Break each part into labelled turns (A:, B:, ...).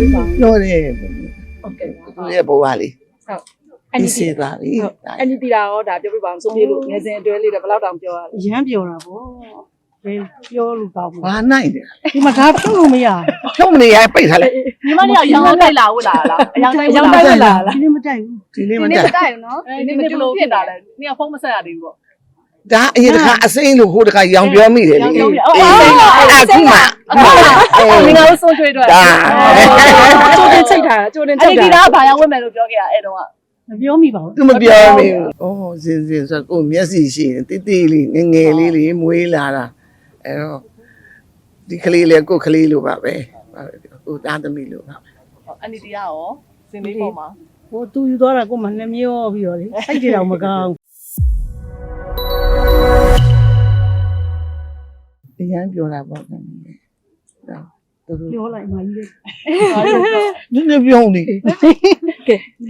A: ပေးပါ
B: ပြောတယ်
A: ဟုတ်ကဲ့ပါ
B: သူရဲ့ဘဝလေး
A: ဟုတ်အ
B: အ
A: န်
B: နီ
A: ဒီ
B: စေသွားပြီ
A: ဟုတ်အန်ဒီတီတာရောဒါပြောပြပါအောင်ဆိုပြေလို့ငယ်စဉ်အတွဲလေးတော့ဘယ်လောက်တောင်ပြောရလဲ
C: အရမ်းပြောတာပေါ့ဘယ်ပြောလို့ကောင်းမလဲ
B: ဘာနိုင်တယ်
C: ဒီမှာဒါဖြုတ်လို့မရ
B: ဖြုတ်မနေရပိတ်ထားလိုက်
D: ညီမလေးကရောင်းတိုက်လာဝတ်လာလားအယောင်တိုက်ဝ
A: ရော
D: တ်
A: င်း
D: လာ
A: တိုက်လာလား
C: ဒီနေ့မတိုက်ဘူး
B: ဒီနေ့
E: ဒီ
B: မ
E: နေ့
B: တက်
E: မတိုက်ဘူးနော်
D: ဒီနေ့ဘယ်လိုဖြစ်တာလဲနင်ကဖုန်းမဆက်ရသေးဘူးပေါ့
B: ဒါအရင်တစ်ခါအစိမ့်လို့ဟိုတစ်ခါရောင်ပြောမိတယ်လေ
D: ရောင်ပြောမိတယ်
B: အေးအခုမှ
D: ငင်္ဂါလို့ဆုံးချွေးအတွက်
B: ဒါ
A: ကျိုးတင်ချိတ်ထားတာကျိုးတင်
D: အဲ့
A: ချိတ်
D: ဒီ
A: ထား
D: တီတာကဘာရောက်ဝတ်မယ်လို့ပြောခဲ့ရအဲ့တော့က
C: မပြောမိပါဘူး
B: သူမပြောမိဘူးအော်စင်စင်ဆိုကိုမျက်စိရှိရင်တိတိလေးငယ်ငယ်လေးလေးမွေးလာတာအဲ့တော့ဒီကလေးလေးကိုကလေးလိုပါပဲကိုသားသမီးလိုပါ
D: အန်ဒီတီကရောစင်လေးပေါ်မှာ
C: ဟိုသူယူသွားတာကိုမှနှမျောပြီးတော့လေစိတ်တွေတော့မကောင်း
B: အရန်ပြောတာပေါ့ကွာသူတို့
C: ပြောလိုက်မှကြီးလေ
B: နည်းနည်းပြောနေ
C: ဒီ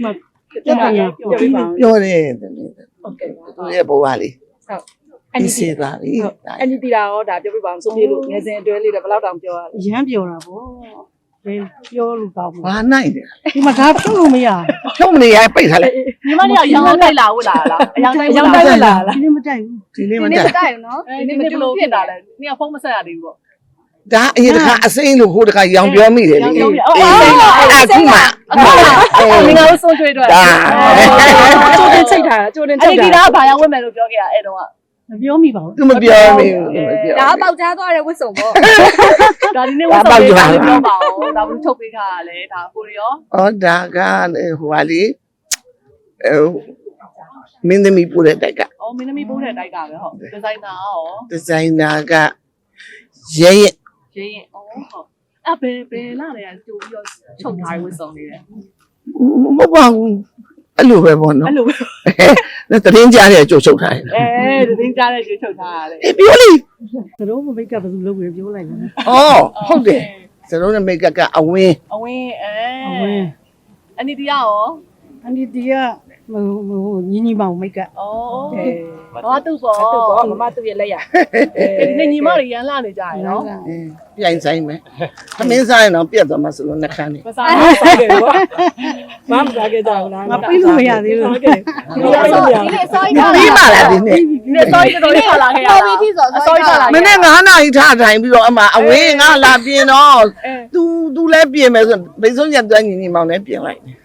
C: မှာပြတ်တယ်
A: ပြောပြပါအောင်
B: ပြောတယ်တမီး
A: ဟုတ်ကဲ့ပါ
B: သူရဲ့ဘဝလေး
A: ဟုတ်အန်
B: ဒီ
A: ဒီ
B: စေသွားပြီ
A: အန်ဒီတီတာရောဒါပြောပြပါအောင်ဆိုပြေလို့ငယ်စဉ်အတွဲလေးတော့ဘယ်လောက်တောင်ပြောရလဲ
C: အရမ်းပြောတာပေါ့ဘယ်ပြောလို့ကောင်းမလဲ
B: ဘာနိုင်တယ်
C: ဒီမှာဒါဖြုတ်လို့မရ
B: ဖြုတ်မနေရပိတ်ထားလိုက်
D: ညီမလေးကရောင်းတိုက်လာဝတ်လာလားအယောင်တိုက်ဝ
A: ရော
D: တ်
A: င်း
D: လာ
A: တိုက်လာလား
C: ဒီနေ့မတိုက်ဘူး
B: ဒီနေ့
E: ဒီ
B: မ
E: နေ့
B: တက်
E: မတိုက်ဘူးနော်
D: ဒီနေ့ဘယ်လိုဖြစ်တာလဲနင်ကဖုန်းမဆက်ရသေးဘူးပေါ့
B: ဒါအရင်တစ်ခါအစိမ့်လို့ဟိုတစ်ခါရောင်ပြောမိတယ်လေ
D: ရောင်ပြောမိတယ်
B: အေးအခုမှ
D: ငင်္ဂါလို့ဆုံးချွေးအတွက်
B: ဒါ
A: ကျိုးတင်ချိတ်ထားတာကျိုးတင်ချိ
D: အဲ့
A: တ်
D: ဒီ
A: ထား
D: တီ
A: တာ
D: တာကဘာရောက်ဝတ်မယ်လို့ပြောခဲ့ရအဲ့တော့က
C: မပြောမိပါဘူး
B: သူမပြောမိဘူးသူမပြော
E: ဒါကပေါက်ကြားသွားတဲ့ဝတ်စုံပေါ့
D: ဒါဒီနေ့ဝတ်ဆောင်လေးပြောပါဦးဒါဘူးထုတ်ပေးထားရလဲဒါကိုရီရော
B: ဩဒါကဟိုဟာလေ အဲမင်းသမီးပို့တဲ့တိုက်က
D: အော်မင်းသမီးပိုးတဲ့တိုက်ကပဲဟုတ်ဒီဇိုင်နာရော
B: ဒီဇိုင်နာကရဲရဲ
D: ရင်းရင်အော်ဟုတ်အဲ့ဘယ်ဘယ်လာလဲတူပြီးတော့ချုပ်ထားဝတ်ဆောင်နေတယ်
B: မဟုတ်ပါဘူးအဲ့လိုပဲပေါ့နော်
D: အဲ့လိုပဲ
B: အဲတရင်ကြားတဲ့ကြိုးချုပ်ထားတယ်
D: အဲတင်းကြားတဲ့ကျွေးချုပ်ထားရတယ်
B: အေးပြောလိ
C: သတို့မမိတ်ကဘယ်သူလုပ်ပြီးပြောလိုက်လဲ
B: ဩဟုတ်တယ်စလုံးနဲ့မိတ်ကပ်ကအဝင်း
D: အဝင်းအဲ
C: အဝင်း
D: အနီတီယာရော
C: အန်ဒီတီကဟိုဟို ညီညီမောင်မိတ်က
D: ဩဘာတူပေါ့
A: သူ့ပေါ့မမသူ့ရဲ့လက်ရ
D: ဒီနေ့ညီမတွေရန်လာနေကြရနော်
B: အင်းပြိုင်ဆိုင်မယ်သမင်းဆိုင်တော့ပြတ်သွားမှဆိုလို့နှခမ်းနေ
D: မစား
A: စားတယ်ပေါ့မမစားခဲ့ကြဘူးလား
C: ငါပြေးလို့မရသေးလို့
A: ဟုတ်ကဲ့
E: ဒီနေ့စောဒီနေ့စောကြီးထား
B: ပြီးမှလားဒီနေ့
D: ဒီနေ့တော်တော်တော်ပါလာခဲ့ရ
E: ပေါ်
D: တာ
E: ပြီးပြီဆို
D: အ
E: စော
D: စော
E: ကြီး
D: ကြီး
E: ထား
D: ပါ
E: လာ
D: လာ
B: မနေ့9နာရီထားထိုင်ပြီးတော့အမအဝင်းငါလာပြင်တော့ तू तू လည်းပြင်မယ်ဆိုဘိတ်ဆုံးရတဲ့ညီညီမောင်လည်းပြင်လိုက်တယ်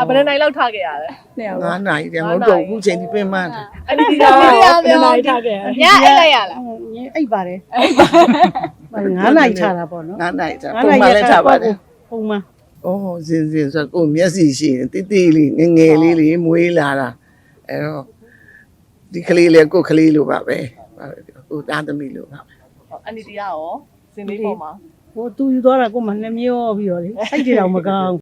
D: အဘယ်နိုင်လောက်ထားခဲ့ရလဲ
A: နေအောင်
B: 9နာရီတည်းမဟုတ်တော့အခုချိန်ဒီပြင်မှန်းတယ်
D: အနီတီယာ
A: ဒီနေ့ပြန်လာထားခဲ့
E: ညအိတ်လိုက်ရလား
C: အိတ်ပါတယ်ငါးနိုင်ချတာပေါ့နော်
B: 9နာရီထားပုံမှန်လည်းထားပါတယ်
C: ပုံမှန်။
B: အော်စင်စင်ဆိုကိုမျက်စိရှိရင်တိတိလေးငယ်ငယ်လေးလေးမွေးလာတာ။အဲတော့ဒီကလေးလေးကိုကလေးလိုပါပဲ။ကိုသားသမီးလိုပါပဲ
D: အနီတီယာရောစင်လေးပေါ်မှာ
C: ဟိုသူယူသွားတာကိုမှနှမျောပြီးတော့လေစိတ်တွေတော့မကောင်း